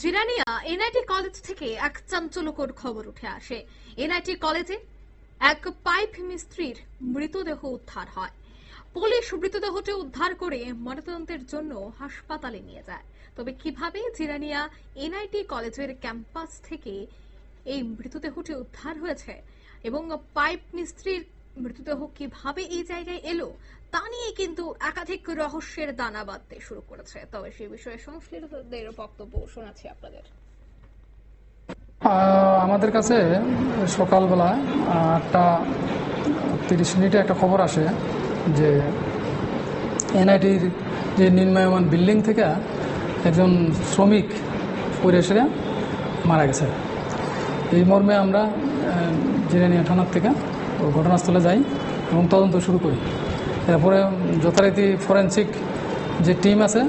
Jirania NIT college থেকে এক চাঞ্চল্যকর খবর উঠে আসে। এনআইটি কলেজে এক পাইপ মিস্ত্রির মৃতদেহ উদ্ধার হয়। পুলিশ মৃতদেহটি উদ্ধার করে ময়নাতদন্তের জন্য হাসপাতালে নিয়ে যায়। তবে কীভাবে জিরানিয়া এনআইটি কলেজের ক্যাম্পাস থেকে এই মৃতদেহটি উদ্ধার হয়েছে এবং পাইপ মিস্ত্রির মৃতদেহ কীভাবে এই জায়গায় এলো তা নিয়ে কিন্তু একাধিক রহস্যের দানা বাঁধতে শুরু করেছে। তবে সেই বিষয়ে সংশ্লিষ্টদের বক্তব্য শোনাচ্ছি আপনাদের। আমাদের কাছে সকালবেলা আটটা তিরিশ মিনিটে একটা খবর আসে যে এনআইটির যে নির্মায়মান বিল্ডিং থেকে একজন শ্রমিক এসে মারা গেছে। এই মর্মে আমরা আহ, জিরানিয়া থানার থেকে। ঘটনাস্থলে যাই এবং তদন্ত শুরু করি। এরপরে যথারীতি ফরেন্সিক যে টিম আছে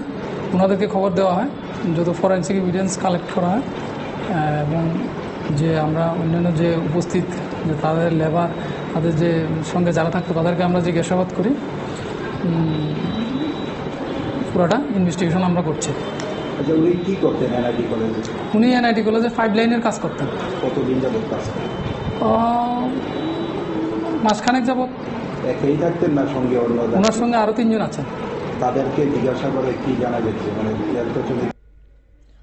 ওনাদেরকে খবর দেওয়া হয় যত ফরেন্সিক এভিডেন্স কালেক্ট করা হয় এবং যে আমরা অন্যান্য যে উপস্থিত যে তাদের লেবার তাদের যে সঙ্গে যারা থাকতো তাদেরকে আমরা জিজ্ঞাসাবাদ করি পুরোটা ইনভেস্টিগেশন আমরা করছি। আচ্ছা উনি এনআইটি কলেজে ফাইভ লাইনের কাজ করতেন। কতদিন যাবত কাজ মাসখানেক একাই থাকতেন না সঙ্গে অন্য ওনার সঙ্গে আরও তিনজন আছেন। তাদেরকে জিজ্ঞাসা করে কি জানা গেছে? মানে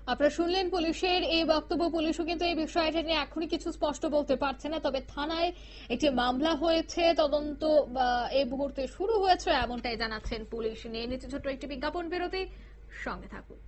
আপনারা শুনলেন পুলিশের এই বক্তব্য। পুলিশও কিন্তু এই বিষয়টা নিয়ে এখনই কিছু স্পষ্ট বলতে পারছে না। তবে থানায় একটি মামলা হয়েছে। তদন্ত বা, এই মুহূর্তে শুরু হয়েছে এমনটাই জানাচ্ছেন পুলিশ। নিয়ে নিচে ছোট্ট একটি বিজ্ঞাপন বেরোতে। সঙ্গে থাকুন।